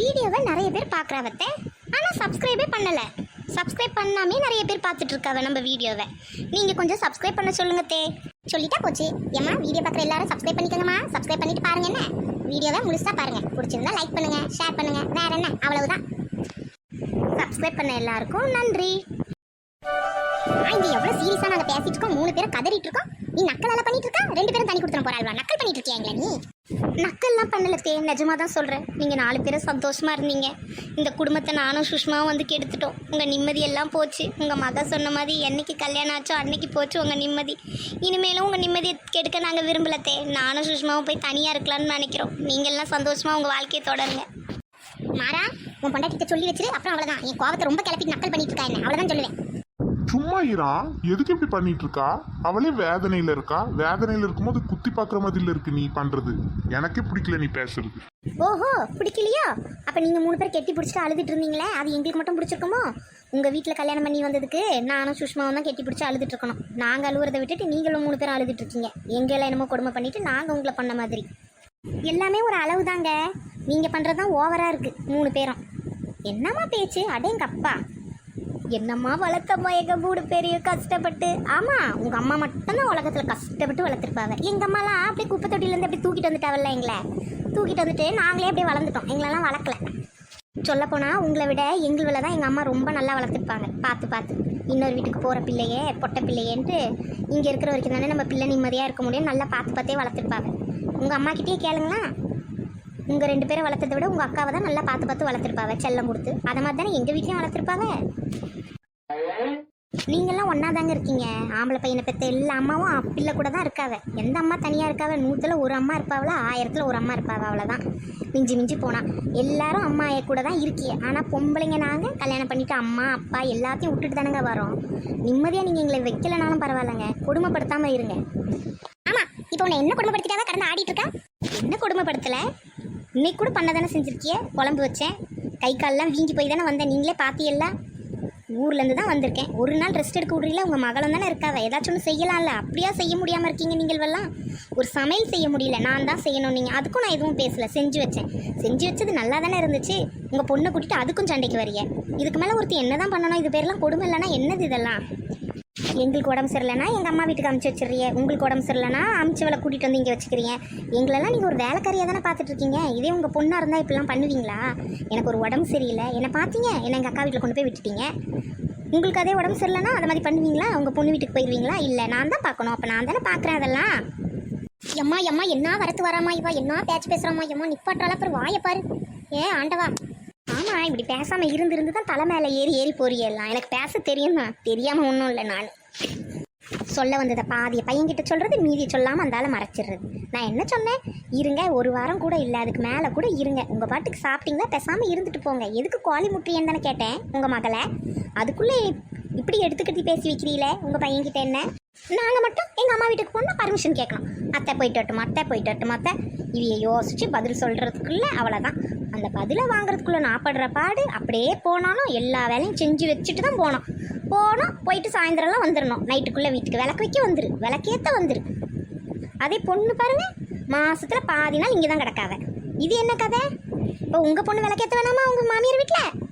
வீடியோவை நிறைய பேர் பார்க்குறவத்த ஆனால் சப்ஸ்கிரைபே பண்ணலை. சப்ஸ்கிரைப் பண்ணாமே நிறைய பேர் பார்த்துட்டு இருக்காவ நம்ம வீடியோவை. நீங்கள் கொஞ்சம் சப்ஸ்கிரைப் பண்ண சொல்லுங்க தே. சொல்லிட்டா போச்சு. ஏம்மா வீடியோ பார்க்குற எல்லாரும் சப்ஸ்கிரைப் பண்ணிக்கோங்கம்மா. சப்ஸ்கிரைப் பண்ணிட்டு பாருங்க என்ன? வீடியோவை முழுசா பாருங்க. பிடிச்சிருந்தா லைக் பண்ணுங்க ஷேர் பண்ணுங்க. வேற என்ன? அவ்வளவுதான். சப்ஸ்கிரைப் பண்ண எல்லாருக்கும் நன்றி. ஆ, இங்க எவ்வளவு சீரியஸா நாங்க பேசிட்டு இருக்கோம். மூணு பேரும் கதறிட்டு இருக்கோம். நீ நக்கலால பண்ணிட்டு இருக்கா? ரெண்டு பேரும் தண்ணி கொடுத்துட போறாள்வா? நக்கல் பண்ணிட்டு இருக்கியா நீ? நக்கல்லாம் பண்ணல தே தான் சொல்கிறேன் நீங்கள் நாலு பேரும் சந்தோஷமாக இருந்தீங்க. இந்த குடும்பத்தை நானும் சுஷ்மாவும் வந்து கெடுத்துட்டோம். உங்கள் நிம்மதி எல்லாம் போச்சு. உங்கள் மக சொன்ன மாதிரி என்னைக்கு கல்யாணம் ஆச்சோ அன்னைக்கு போச்சு உங்கள் நிம்மதி. இனிமேலும் உங்கள் நிம்மதியை கெடுக்க நாங்கள் விரும்பல தே நானும் சுஷ்மாவும் போய் தனியாக இருக்கலாம்னு நினைக்கிறோம். நீங்கள்லாம் சந்தோஷமாக உங்கள் வாழ்க்கையை தொடருங்க. மாறா உன் பொண்டாட்டிட்ட சொல்லி வச்சுட்டு அப்புறம் அவ்வளோதான் என் கோவத்தை ரொம்ப கிளப்பி நக்கல் பண்ணிட்டு இருக்கா என்ன? அவ்வளோதான் சொல்லுவேன். சும்மா எதுக்கு இப்படி பண்ணிட்டு இருக்கா அவளே வேதனையில இருக்கா? வேதனையில இருக்கும்போது குத்தி பாக்குற மாதிரில இருக்கு நீ பண்றது. எனக்கே பிடிக்கல நீ பேசுறது. ஓஹோ பிடிக்கலையோ? அப்ப நீங்க மூணு பேர் கெட்டி பிடிச்சிட்டு அழுதுட்டு இருந்தீங்களே? அது எங்களுக்கு மட்டும் பிடிச்சிருக்குமோ? உங்க வீட்டுல கல்யாணம் பண்ணி வந்ததுக்கு நானும் சுஷ்மாவும் தான் கெட்டி பிடிச்சி அழுதுட்டு இருக்கணும். நாங்க அழுவுறதை விட்டுட்டு நீங்களும் மூணு பேரும் அழுதுட்டு இருக்கீங்க. எங்களை என்னமோ கொடுமை பண்ணிட்டு நாங்க உங்களை பண்ண மாதிரி. எல்லாமே ஒரு அளவு தாங்க நீங்க பண்றதுதான் ஓவரா இருக்கு மூணு பேரும். என்னம்மா பேச்சு? அடேங்கப்பா. என்னம்மா வளர்த்தம்மா எங்கள் மூணு பேரையும் கஷ்டப்பட்டு? ஆமாம் உங்கள் அம்மா மட்டும்தான் உலகத்தில் கஷ்டப்பட்டு வளர்த்துருப்பாங்க. எங்கள் அம்மாலாம் அப்படியே குப்பை தொட்டிலேருந்து அப்படியே தூக்கிட்டு வந்துட்டாவல்ல எங்களை? தூக்கிட்டு வந்துட்டு நாங்களே அப்படியே வளர்ந்துட்டோம். எங்களெல்லாம் வளர்க்கல. சொல்லப்போனால் உங்களை விட எங்களை தான் எங்கள் அம்மா ரொம்ப நல்லா வளர்த்துருப்பாங்க. பார்த்து பார்த்து. இன்னொரு வீட்டுக்கு போகிற பிள்ளையே பொட்டை பிள்ளையேன்ட்டு இங்கே இருக்கிற வரைக்கும் தானே நம்ம பிள்ளை நிம்மதியாக இருக்க முடியும். நல்லா பார்த்து பார்த்தே வளர்த்துருப்பாங்க. உங்கள் அம்மாக்கிட்டேயே கேளுங்களா உங்கள் ரெண்டு பேரை வளர்த்ததை விட உங்கள் அக்காவை தான் நல்லா பார்த்து பார்த்து வளர்த்துருப்பாங்க செல்லம் கொடுத்து. அதை மாதிரி தானே எங்கள் வீட்லேயும் வளர்த்துருப்பாங்க. நீங்கெல்லாம் ஒன்னா தாங்க இருக்கீங்க. ஆம்பளை பையனை பெற்ற எல்லா அம்மாவும் பிள்ளை கூட தான் இருக்காவ. எந்த அம்மா தனியாக இருக்காவ? நூற்றுல ஒரு அம்மா இருப்பாவளா? ஆயிரத்தில் ஒரு அம்மா இருப்பாவ? அவ்வளோதான் மிஞ்சி மிஞ்சி போனா. எல்லாரும் அம்மா கூட தான் இருக்கீங்க. ஆனால் பொம்பளைங்க நாங்கள் கல்யாணம் பண்ணிட்டு அம்மா அப்பா எல்லாத்தையும் விட்டுட்டு தானங்க வரோம். நிம்மதியாக நீங்கள் எங்களை வைக்கலனாலும் பரவாயில்லைங்க. கொடுமைப்படுத்தாமல் இருங்க. ஆமாம் இப்போ உன்னை என்ன கொடுமைப்படுத்திட்டாவே? கடந்து ஆடிட்டு இருக்கா? என்ன கொடுமைப்படுத்தலை? இன்னைக்கு கூட பண்ண தானே செஞ்சிருக்கிய? குழம்பு வச்சேன். கை கால்லாம் வீங்கி போய் தானே வந்தேன். நீங்களே பார்த்தியல்ல ஊர்லேருந்து தான் வந்திருக்கேன். ஒரு நாள் ரெஸ்ட் எடுக்க விட்றீங்களா? உங்கள் மகளும் தானே இருக்காவ. ஏதாச்சும் ஒன்று செய்யலாம்ல. அப்படியா செய்ய முடியாமல் இருக்கீங்க நீங்கள்வெல்லாம் ஒரு சமையல் செய்ய முடியல. நான் தான் செய்யணும். நீங்கள் அதுக்கும் நான் எதுவும் பேசல. செஞ்சு வச்சேன். செஞ்சு வச்சது நல்லா தானே இருந்துச்சு. உங்கள் பொண்ணை கூட்டிட்டு அதுக்கும் சண்டைக்கு வரிய இதுக்கு மேலே ஒருத்தர் என்ன தான் பண்ணணும்? இது பேர்லாம் கொடுமை இல்லைன்னா என்னது இதெல்லாம்? எங்களுக்கு உடம்பு சரியில்லைனா எங்கள் அம்மா வீட்டுக்கு அமுச்சு வச்சிடுறீங்க. உங்களுக்கு உடம்பு சரியில்லைனா அமுச்சவளை கூட்டிகிட்டு வந்து இங்கே வச்சுக்கிறீங்க. எங்களெல்லாம் நீங்கள் ஒரு வேலைக்காரியாக தானே பார்த்துட்டு இருக்கீங்க. இதே உங்கள் பொண்ணாக இருந்தால் இப்படிலாம் பண்ணுவீங்களா? எனக்கு ஒரு உடம்பு சரியில்லை. என்னை பார்த்தீங்க? என்னை எங்கள் அக்கா வீட்டில் கொண்டு போய் விட்டுட்டீங்க. உங்களுக்கு அதே உடம்பு சரியில்லைனா அதை மாதிரி பண்ணுவீங்களா? உங்கள் பொண்ணு வீட்டுக்கு போயிடுவீங்களா இல்லை நான் தான் பார்க்கணும். அப்போ நான் தானே பார்க்குறேன் அதெல்லாம். எம்மா எம்மா என்ன வரத்து வராமா இவா? என்ன பேச்சு பேசுகிறாமா எம்மா நிப்பாட்டால அப்புறம் வாயை பாரு. ஏ ஆண்டவா. ஆமாம் இப்படி பேசாமல் இருந்து இருந்து தான் தலை மேலே ஏறி ஏறி போறியெல்லாம் எனக்கு பேச தெரியும் தான் தெரியாமல் ஒன்றும் இல்லை நான். சொல்ல வந்ததை பாதியை பையன்கிட்ட சொல்கிறது மீதி சொல்லாமல் அந்தால மறைச்சிடுறது. நான் என்ன சொன்னேன்? இருங்க ஒரு வாரம் கூட இல்லை அதுக்கு மேலே கூட இருங்க. உங்கள் பாட்டுக்கு சாப்பிட்டீங்களா? பேசாமல் இருந்துட்டு போங்க. எதுக்கு கோழி முட்டையன்னு தானே கேட்டேன் உங்கள் மகளை? அதுக்குள்ளே இப்படி எடுத்துக்கிட்டு பேசி வைக்கிறீங்களே உங்கள் பையன்கிட்ட என்ன? நாங்கள் மட்டும் எங்கள் அம்மா வீட்டுக்கு போனால் பர்மிஷன் கேட்கணும் அத்தை போயிட்டு வரட்டும் அத்தை போயிட்டு வரட்டும் அத்தை? இவைய யோசிச்சு பதில் சொல்கிறதுக்குள்ளே அவ்வளோதான் அந்த பதிலை வாங்குறதுக்குள்ளே நான் படுற பாடு அப்படியே போனாலும் எல்லா வேலையும் செஞ்சு வச்சுட்டு தான் போனோம். போனோம் போயிட்டு சாயந்தரம்லாம் வந்துடணும் நைட்டுக்குள்ளே வீட்டுக்கு. விளக்கு வைக்க வந்துரு. விளக்கேற்ற வந்துரு. அதே பொண்ணு பாருங்க மாதத்தில் பாதி நாள் இங்கே தான் கிடக்காவ. இது என்ன கதை? இப்போ உங்கள் பொண்ணு விளக்கேற்ற வேணாமா உங்கள் மாமியார் வீட்டில்